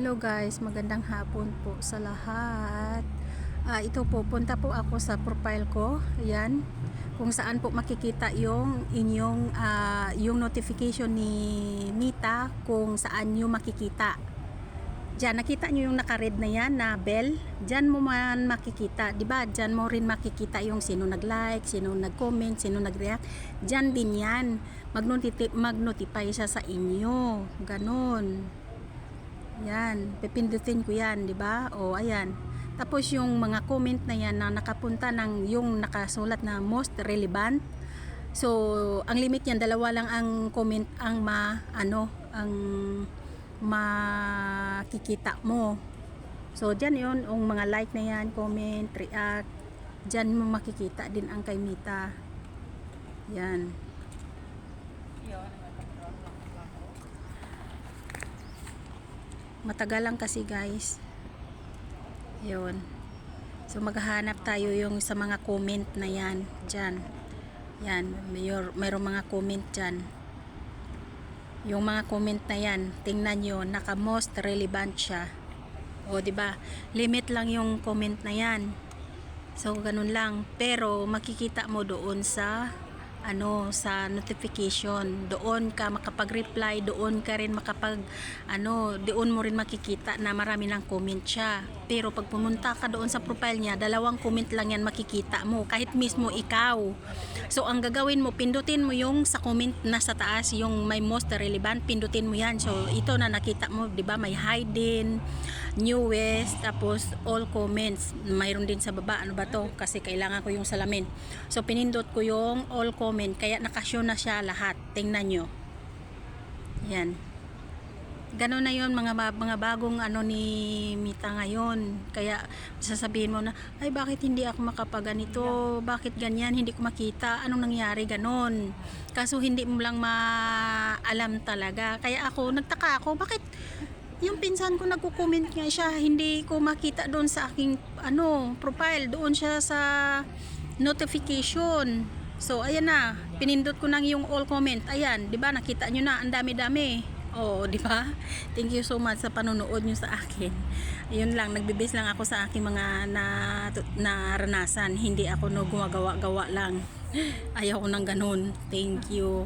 Hello guys, magandang hapon po sa lahat. Ah, ito po, punta po ako sa profile ko. Ayan. Kung saan po makikita yung inyong ah, yung notification ni Mita kung saan nyo makikita. Diyan, nakita nyo yung naka-red na yan na bell. Diyan mo man makikita. ba Diyan mo rin makikita yung sino nag-like, sino nag-comment, sino nag-react. Diyan din yan. Mag-notify, mag-notify siya sa inyo. Ganon. Yan, pipindutin ko yan, di ba? O, ayan. Tapos yung mga comment na yan na nakapunta ng yung nakasulat na most relevant. So, ang limit niyan dalawa lang ang comment ang ma ano, ang makikita mo. So, diyan yon yung mga like na yan, comment, react. Diyan mo makikita din ang kay Mita. Yan. Matagal lang kasi guys. Yun. So maghahanap tayo yung sa mga comment na yan dyan. Yan mayor, mayroong mga comment dyan. Yung mga comment na yan tingnan nyo naka most relevant siya. O ba? Limit lang yung comment na yan. So ganun lang. Pero makikita mo doon sa ano sa notification. Doon ka makapag-reply doon ka rin makapag ano doon mo rin makikita na marami ng comment siya. Pero pag pumunta ka doon sa profile niya dalawang comment lang yan makikita mo kahit mismo ikaw. So ang gagawin mo pindutin mo yung sa comment na sa taas yung may most relevant pindutin mo yan. So ito na nakita mo di ba? May hidden newest tapos all comments. Mayroon din sa baba ano ba to? Kasi kailangan ko yung salamin. So pinindot ko yung all comment kaya nakashow na siya lahat tingnan nyo yan Ganon na yon mga mga bagong ano ni Mita ngayon. Kaya sasabihin mo na, ay bakit hindi ako makapaganito? Bakit ganyan? Hindi ko makita. Anong nangyari? Ganon. Kaso hindi mo lang maalam talaga. Kaya ako, nagtaka ako, bakit yung pinsan ko nagko-comment nga siya, hindi ko makita doon sa aking ano, profile. Doon siya sa notification. So, ayan na. Pinindot ko nang yung all comment. Ayan, 'di ba? Nakita nyo na, ang dami-dami. Oh, 'di ba? Thank you so much sa panonood nyo sa akin. Ayun lang, nagbibis lang ako sa aking mga na naranasan. Hindi ako no gumagawa-gawa lang. Ayaw ko ng ganun. Thank you.